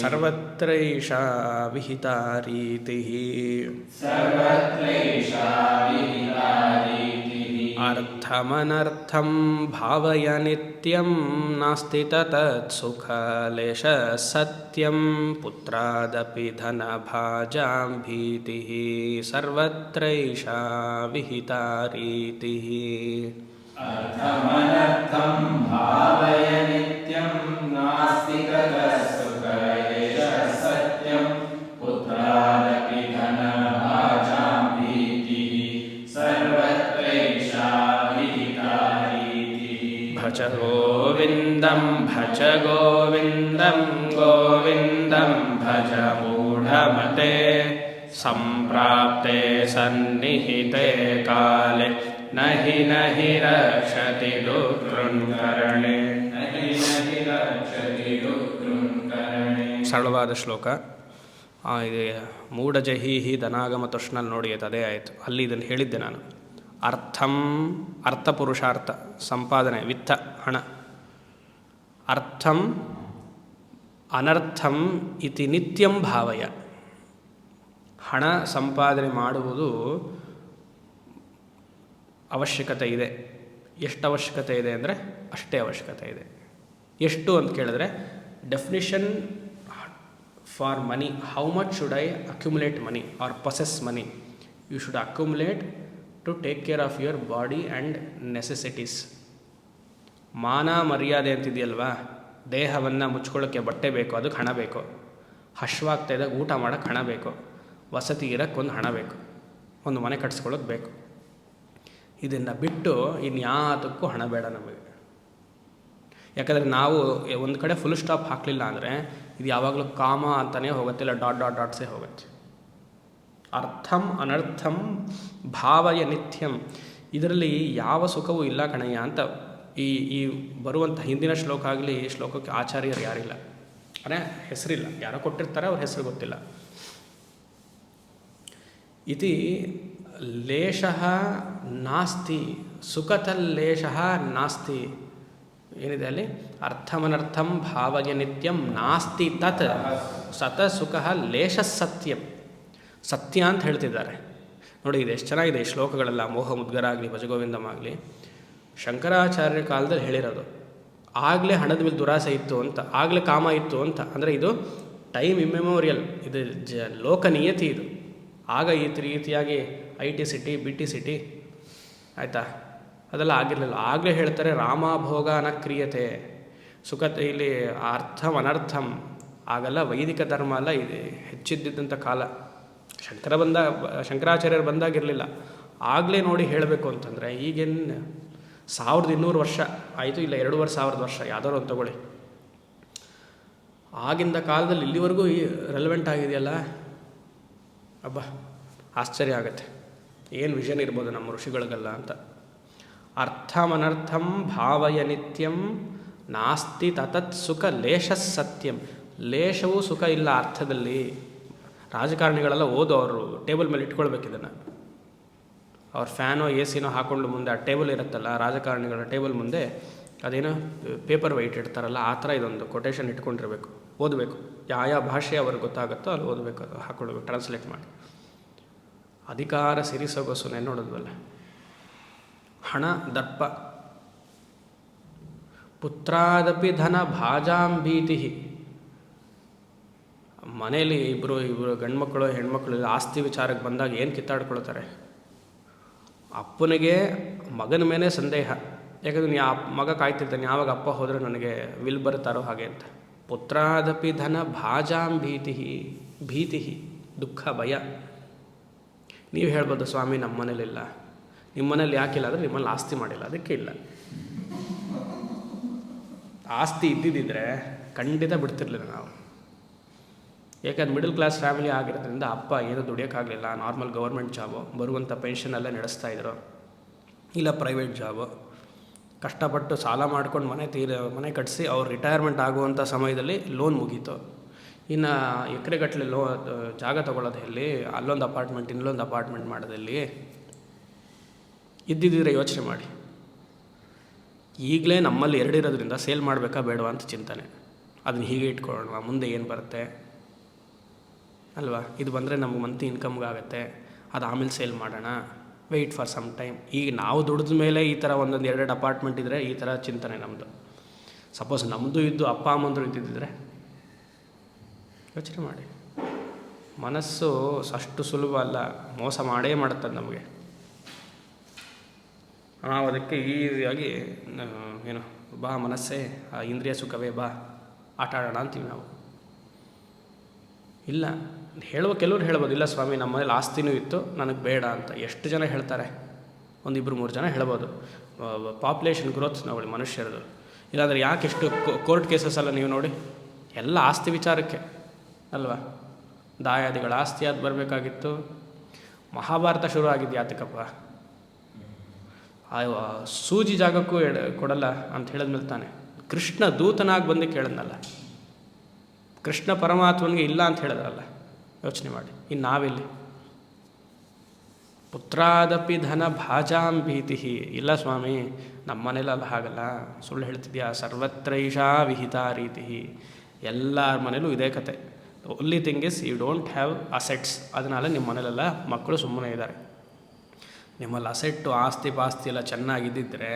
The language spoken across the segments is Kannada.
सर्वत्रैषा विहिता रीतिः। अर्थमनर्थं भावय नित्यं नास्ति तत्तत् सुखलेशसत्यं पुत्रादपि धनभाजां भीतिः। सर्वत्रैषा विहिता रीतिः। अर्थमनर्थं भावय नित्यं नास्ति ततः रीतिः भज गोविन्दं भज गोविन्दं गोविन्दं भज मूढमते। सम्प्राप्ते सन्निहिते काले न हि न हि रक्षति दुकृन्करणे ಸರಳವಾದ ಶ್ಲೋಕ. ಇದು ಮೂಢಜಹೀಹಿ ಧನಾಗಮ ತೃಷ್ಣಲ್ಲಿ ನೋಡಿ ಅದೇ ಆಯಿತು. ಅಲ್ಲಿ ಇದನ್ನು ಹೇಳಿದ್ದೆ ನಾನು. ಅರ್ಥಂ ಅರ್ಥ ಪುರುಷಾರ್ಥ ಸಂಪಾದನೆ, ವಿತ್ತ, ಹಣ. ಅರ್ಥಂ ಅನರ್ಥಂ ಇತಿ ನಿತ್ಯಂ ಭಾವಯ. ಹಣ ಸಂಪಾದನೆ ಮಾಡುವುದು ಅವಶ್ಯಕತೆ ಇದೆ. ಎಷ್ಟು ಅವಶ್ಯಕತೆ ಇದೆ ಅಂದರೆ ಅಷ್ಟೇ ಅವಶ್ಯಕತೆ ಇದೆ. ಎಷ್ಟು ಅಂತ ಕೇಳಿದ್ರೆ definition for money how much should I accumulate money or possess money you should accumulate to take care of your body and necessities ಮಾನ ಮರ್ಯಾದೆ ಅಂತಿದೆಯಲ್ವಾ? ದೇಹವನ್ನು ಮುಚ್ಕೊಳ್ಳೋಕ್ಕೆ ಬಟ್ಟೆ ಬೇಕು ಅದಕ್ಕೆ ಹಣ ಬೇಕು. ಹಶ್ವಾಗ್ತಾ ಇದ್ದಾಗ ಊಟ ಮಾಡೋಕ್ಕೆ ಹಣ ಬೇಕು. ವಸತಿ ಇರೋಕ್ಕೆ ಒಂದು ಹಣ ಬೇಕು. ಒಂದು ಮನೆ ಕಟ್ಸ್ಕೊಳ್ಳೋಕೆ ಬೇಕು. ಇದನ್ನು ಬಿಟ್ಟು ಇನ್ಯಾವುದಕ್ಕೂ ಹಣ ಬೇಡ ನಮಗೆ. ಯಾಕಂದರೆ ನಾವು ಒಂದು ಕಡೆ ಫುಲ್ ಸ್ಟಾಪ್ ಹಾಕಲಿಲ್ಲ ಅಂದರೆ ಇದು ಯಾವಾಗಲೂ ಕಾಮ ಅಂತಲೇ ಹೋಗುತ್ತೆ, ಇಲ್ಲ ಡಾಟ್ ಡಾಟ್, ಡಾಟ್ಸೇ ಹೋಗುತ್ತೆ. ಅರ್ಥಂ ಅನರ್ಥಂ ಭಾವಯ ನಿತ್ಯಂ. ಇದರಲ್ಲಿ ಯಾವ ಸುಖವೂ ಇಲ್ಲ ಕಣಯ್ಯ ಅಂತ ಈ ಈ ಬರುವಂಥ ಹಿಂದಿನ ಶ್ಲೋಕ ಆಗಲಿ, ಈ ಶ್ಲೋಕಕ್ಕೆ ಆಚಾರ್ಯರು ಯಾರಿಲ್ಲ. ಅಂದರೆ ಹೆಸರಿಲ್ಲ. ಯಾರೋ ಕೊಟ್ಟಿರ್ತಾರೆ, ಅವ್ರ ಹೆಸರು ಗೊತ್ತಿಲ್ಲ. ಇತಿ ಲೇಷ ನಾಸ್ತಿ ಸುಖತಲ್ಲೇಷ ನಾಸ್ತಿ. ಏನಿದೆ ಅಲ್ಲಿ? ಅರ್ಥಮನರ್ಥಂ ಭಾವಯ ನಿತ್ಯಂ ನಾಸ್ತಿ ತತ್ ಸತ ಸುಖ ಲೇಷ ಸತ್ಯಂ. ಸತ್ಯ ಅಂತ ಹೇಳ್ತಿದ್ದಾರೆ. ನೋಡಿ, ಇದು ಎಷ್ಟು ಚೆನ್ನಾಗಿದೆ ಈ ಶ್ಲೋಕಗಳೆಲ್ಲ. ಮೋಹ, ಮುದ್ಗರಾಗಲಿ, ಭಜಗೋವಿಂದಮಾಗಲಿ. ಶಂಕರಾಚಾರ್ಯ ಕಾಲದಲ್ಲಿ ಹೇಳಿರೋದು. ಆಗಲೇ ಹಣದ ಮೇಲೆ ದುರಾಸೆ ಇತ್ತು ಅಂತ, ಆಗಲೇ ಕಾಮ ಇತ್ತು ಅಂತ. ಅಂದರೆ ಇದು ಟೈಮ್ ಇಮ್ಮೆಮೋರಿಯಲ್. ಇದು ಜ ಲೋಕನಿಯತಿ ಇದು. ಆಗ ಈ ರೀತಿಯಾಗಿ I T city, B T city, ಆಯಿತಾ? ಅದೆಲ್ಲ ಆಗಿರಲಿಲ್ಲ. ಆಗಲೇ ಹೇಳ್ತಾರೆ ರಾಮಭೋಗ ಅನಕ್ರಿಯತೆ ಸುಖ ಇಲ್ಲಿ ಅರ್ಥಂ ಅನರ್ಥಂ. ಆಗಲ್ಲ ವೈದಿಕ ಧರ್ಮ ಅಲ್ಲ ಇದು. ಹೆಚ್ಚಿದ್ದಂಥ ಕಾಲ. ಶಂಕರ ಬಂದ, ಶಂಕರಾಚಾರ್ಯರು ಬಂದಾಗಿರಲಿಲ್ಲ. ಆಗಲೇ ನೋಡಿ ಹೇಳಬೇಕು ಅಂತಂದರೆ, ಈಗೇನು ಸಾವಿರದ ಇನ್ನೂರು ವರ್ಷ ಆಯಿತು, ಇಲ್ಲ ಎರಡೂವರೆ ಸಾವಿರದ ವರ್ಷ, ಯಾವ್ದಾದ್ರು ಒಂದು ತಗೊಳ್ಳಿ. ಆಗಿಂದ ಕಾಲದಲ್ಲಿ ಇಲ್ಲಿವರೆಗೂ ಈ ರೆಲೆವೆಂಟ್ ಆಗಿದೆಯಲ್ಲ? ಅಬ್ಬ, ಆಶ್ಚರ್ಯ ಆಗುತ್ತೆ. ಏನು ವಿಷನ್ ಇರ್ಬೋದು ನಮ್ಮ ಋಷಿಗಳಿಗೆಲ್ಲ ಅಂತ. ಅರ್ಥಮನರ್ಥಂ ಭಾವಯ ನಿತ್ಯಂ, ನಾಸ್ತಿ ತತತ್ ಸುಖ ಲೇಷ ಸತ್ಯಂ. ಲೇಷವೂ ಸುಖ ಇಲ್ಲ ಅರ್ಥದಲ್ಲಿ. ರಾಜಕಾರಣಿಗಳೆಲ್ಲ ಓದು ಅವರು, ಟೇಬಲ್ ಮೇಲೆ ಇಟ್ಕೊಳ್ಬೇಕು ಇದನ್ನು. ಅವ್ರ ಫ್ಯಾನೋ ಎ ಸಿನೋ ಹಾಕ್ಕೊಂಡು ಮುಂದೆ, ಆ ಟೇಬಲ್ ಇರುತ್ತಲ್ಲ, ರಾಜಕಾರಣಿಗಳ ಟೇಬಲ್ ಮುಂದೆ, ಅದೇನು ಪೇಪರ್ ವೈಟ್ ಇಡ್ತಾರಲ್ಲ, ಆ ಥರ ಇದೊಂದು ಕೊಟೇಶನ್ ಇಟ್ಕೊಂಡಿರಬೇಕು. ಓದಬೇಕು. ಯಾವ ಯಾವ ಭಾಷೆ ಅವ್ರಿಗೆ ಗೊತ್ತಾಗುತ್ತೋ ಅಲ್ಲಿ ಓದಬೇಕು, ಅದು ಹಾಕ್ಕೊಳ್ಬೇಕು ಟ್ರಾನ್ಸ್ಲೇಟ್ ಮಾಡಿ. ಅಧಿಕಾರ ಸಿರಿಸೊಗಸುನೆ ನೋಡಿದ್ವಲ್ಲ. ಹಣ ದರ್ಪ ಪುತ್ರಾದಪಿ ಧನ ಭಾಜಾಂ ಭೀತಿ ಮನೆಯಲ್ಲಿ ಇಬ್ಬರು ಇಬ್ಬರು ಗಂಡ್ಮಕ್ಳು, ಹೆಣ್ಮಕ್ಳು ಆಸ್ತಿ ವಿಚಾರಕ್ಕೆ ಬಂದಾಗ ಏನು ಕಿತ್ತಾಡ್ಕೊಳ್ತಾರೆ? ಅಪ್ಪನಿಗೆ ಮಗನ ಮೇಲೆ ಸಂದೇಹ. ಯಾಕಂದ್ರೆ ಆ ಮಗ ಕಾಯ್ತಿರ್ತಾನೆ, ಯಾವಾಗ ಅಪ್ಪ ಹೋದರೆ ನನಗೆ ವಿಲ್ ಬರ್ತಾರೋ ಹಾಗೆ ಅಂತ. ಪುತ್ರಾದಪಿ ಧನ ಭಾಜಾಂ ಭೀತಿ ಭೀತಿ ದುಃಖ, ಭಯ. ನೀವು ಹೇಳ್ಬೋದು, ಸ್ವಾಮಿ ನಮ್ಮ ಮನೇಲಿಲ್ಲ ನಿಮ್ಮ ಮನೇಲಿ ಯಾಕಿಲ್ಲ ಅಂದರೆ ನಿಮ್ಮಲ್ಲಿ ಆಸ್ತಿ ಮಾಡಿಲ್ಲ, ಅದಕ್ಕೆ ಇಲ್ಲ. ಆಸ್ತಿ ಇದ್ದಿದ್ದರೆ ಖಂಡಿತ ಬಿಡ್ತಿರ್ಲಿಲ್ಲ ನಾವು. ಯಾಕಂದ್ರೆ ಮಿಡಲ್ ಕ್ಲಾಸ್ ಫ್ಯಾಮಿಲಿ ಆಗಿರೋದ್ರಿಂದ ಅಪ್ಪ ಏನೂ ದುಡಿಯೋಕ್ಕಾಗಲಿಲ್ಲ ನಾರ್ಮಲ್ ಗೌರ್ಮೆಂಟ್ ಜಾಬು ಬರುವಂಥ ಪೆನ್ಷನಲ್ಲೇ ನಡೆಸ್ತಾ ಇದ್ರು. ಇಲ್ಲ ಪ್ರೈವೇಟ್ ಜಾಬು ಕಷ್ಟಪಟ್ಟು ಸಾಲ ಮಾಡ್ಕೊಂಡು ಮನೆ ತೀರ, ಮನೆ ಕಟ್ಟಿಸಿ ಅವ್ರು ರಿಟೈರ್ಮೆಂಟ್ ಆಗುವಂಥ ಸಮಯದಲ್ಲಿ ಲೋನ್ ಮುಗೀತು. ಇನ್ನು ಎಕರೆಗಟ್ಟಲೆ ಲೋ, ಜಾಗ ತೊಗೊಳ್ಳೋದು ಎಲ್ಲಿ ಅಲ್ಲೊಂದು ಅಪಾರ್ಟ್ಮೆಂಟ್ ಇನ್ನೊಂದು ಅಪಾರ್ಟ್ಮೆಂಟ್ ಮಾಡೋದಲ್ಲಿ ಇದ್ದಿದ್ದರೆ ಯೋಚನೆ ಮಾಡಿ. ಈಗಲೇ ನಮ್ಮಲ್ಲಿ ಎರಡಿರೋದ್ರಿಂದ ಸೇಲ್ ಮಾಡಬೇಕಾ ಬೇಡವಾ ಅಂತ ಚಿಂತನೆ. ಅದನ್ನ ಹೀಗೆ ಇಟ್ಕೊಳ್ಳೋಣ ಮುಂದೆ ಏನು ಬರುತ್ತೆ? ಅಲ್ವಾ? ಇದು ಬಂದರೆ ನಮ್ಗೆ ಮಂತ್ಲಿ ಇನ್ಕಮ್ಗಾಗತ್ತೆ ಅದು ಆಮೇಲೆ ಸೇಲ್ ಮಾಡೋಣ. ವೆಯ್ಟ್ ಫಾರ್ ಸಮ್ ಟೈಮ್ ಈಗ ನಾವು ದುಡಿದ ಮೇಲೆ ಈ ಥರ ಒಂದೊಂದು ಎರಡೆರಡು ಅಪಾರ್ಟ್ಮೆಂಟ್ ಇದ್ದರೆ ಈ ಥರ ಚಿಂತನೆ ನಮ್ಮದು ಸಪೋಸ್ ನಮ್ಮದು ಇದ್ದು ಅಪ್ಪ ಅಮ್ಮಂದರು ಇದ್ದಿದ್ದರೆ ಯೋಚನೆ ಮಾಡಿ. ಮನಸ್ಸು ಅಷ್ಟು ಸುಲಭ ಅಲ್ಲ. ಮೋಸ ಮಾಡೇ ಮಾಡುತ್ತದೆ ನಮಗೆ. ನಾವು ಅದಕ್ಕೆ ಈಸಿಯಾಗಿ ಏನು, ಬಾ ಮನಸ್ಸೇ, ಆ ಇಂದ್ರಿಯ ಸುಖವೇ ಬಾ, ಆಟ ಆಡೋಣ ಅಂತೀವಿ ನಾವು. ಇಲ್ಲ, ಹೇಳುವ ಕೆಲವ್ರು ಹೇಳ್ಬೋದು, ಇಲ್ಲ ಸ್ವಾಮಿ, ನಮ್ಮ ಮನೇಲಿ ಆಸ್ತಿನೂ ಇತ್ತು, ನನಗೆ ಬೇಡ ಅಂತ. ಎಷ್ಟು ಜನ ಹೇಳ್ತಾರೆ? ಒಂದಿಬ್ಬರು ಮೂರು ಜನ ಹೇಳ್ಬೋದು. ಪಾಪ್ಯುಲೇಷನ್ ಗ್ರೋತ್ ನೋಡಿ ಮನುಷ್ಯರದು. ಇಲ್ಲಾಂದರೆ ಯಾಕೆ ಎಷ್ಟು ಕೋರ್ಟ್ ಕೇಸಸ್ ಅಲ್ಲ ನೀವು ನೋಡಿ? ಎಲ್ಲ ಆಸ್ತಿ ವಿಚಾರಕ್ಕೆ, ಅಲ್ವಾ? ದಾಯಾದಿಗಳ ಆಸ್ತಿ ಅದು ಬರಬೇಕಾಗಿತ್ತು. ಮಹಾಭಾರತ ಶುರು ಆಗಿದ್ದು ಆ ಸೂಜಿ ಜಾಗಕ್ಕೂ ಕೊಡಲ್ಲ ಅಂತ ಹೇಳಿದ್ಮೇಲೆ ತಾನೆ ಕೃಷ್ಣ ದೂತನಾಗಿ ಬಂದು ಕೇಳಿದ್ನಲ್ಲ. ಕೃಷ್ಣ ಪರಮಾತ್ಮನಿಗೆ ಇಲ್ಲ ಅಂತ ಹೇಳಿದ್ರಲ್ಲ. ಯೋಚನೆ ಮಾಡಿ. ಇನ್ನು ನಾವಿಲ್ಲಿ. ಪುತ್ರಾದಪಿ ಧನ ಭಾಜಾಂ ಭೀತಿ ಇಲ್ಲ ಸ್ವಾಮಿ ನಮ್ಮ ಮನೇಲಲ್ಲ ಹಾಗಲ್ಲ. ಸುಳ್ಳು ಹೇಳ್ತಿದ್ಯಾ? ಸರ್ವತ್ರೈಷಾ ವಿಹಿತ ರೀತಿ ಎಲ್ಲರ ಮನೇಲೂ ಇದೇ ಕತೆ. Only thing is you don't have assets. ಅದனால ನಿಮ್ಮ ಮನೇಲೆಲ್ಲ ಮಕ್ಕಳು ಸುಮ್ಮನೆ ಇದ್ದಾರೆ ನಿಮ್ಮಲ್ಲಿ ಅಸೆಟ್ಟು ಆಸ್ತಿ ಪಾಸ್ತಿ ಎಲ್ಲ ಚೆನ್ನಾಗಿದ್ದಿದ್ರೆ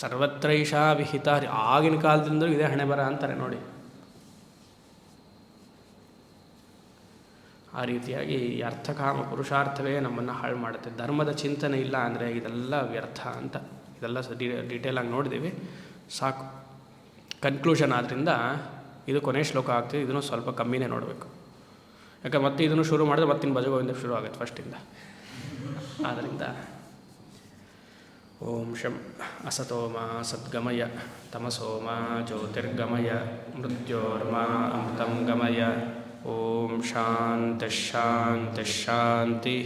ಸರ್ವತ್ರೈಷಾ ವಿಹಿತ ಆಗಿನ ಕಾಲದಿಂದಲೂ ಇದೇ ಹಣೆ ಬರ ಅಂತಾರೆ ನೋಡಿ. ಆ ರೀತಿಯಾಗಿ ಅರ್ಥಕಾಮ ಪುರುಷಾರ್ಥವೇ ನಮ್ಮನ್ನು ಹಾಳು ಮಾಡುತ್ತೆ. ಧರ್ಮದ ಚಿಂತನೆ ಇಲ್ಲ ಅಂದರೆ ಇದೆಲ್ಲ ವ್ಯರ್ಥ ಅಂತ ಇದೆಲ್ಲ ಸ ಆಗಿ ನೋಡಿದ್ದೀವಿ. ಸಾಕು. ಕನ್ಕ್ಲೂಷನ್ ಆದ್ದರಿಂದ ಇದು ಕೊನೆ ಶ್ಲೋಕ ಆಗ್ತಿದೆ. ಇದನ್ನು ಸ್ವಲ್ಪ ಕಮ್ಮಿನೇ ನೋಡಬೇಕು. ಯಾಕೆ ಮತ್ತೆ ಇದನ್ನು ಶುರು ಮಾಡಿದ್ರೆ ಮತ್ತಿನ ಭಜಗೋವಿಂದ ಶುರು ಆಗುತ್ತೆ ಫಸ್ಟಿಂದ ಆದ್ದರಿಂದ ಓಂ ಶಂ ಅಸತೋಮ ಸದ್ಗಮಯ ತಮಸೋಮ ಜ್ಯೋತಿರ್ಗಮಯ ಮೃತ್ಯೋರ್ಮ ಅಮೃತಂ ಗಮಯ ಓಂ ಶಾಂತಿ ಶಾಂತಿ ಶಾಂತಿ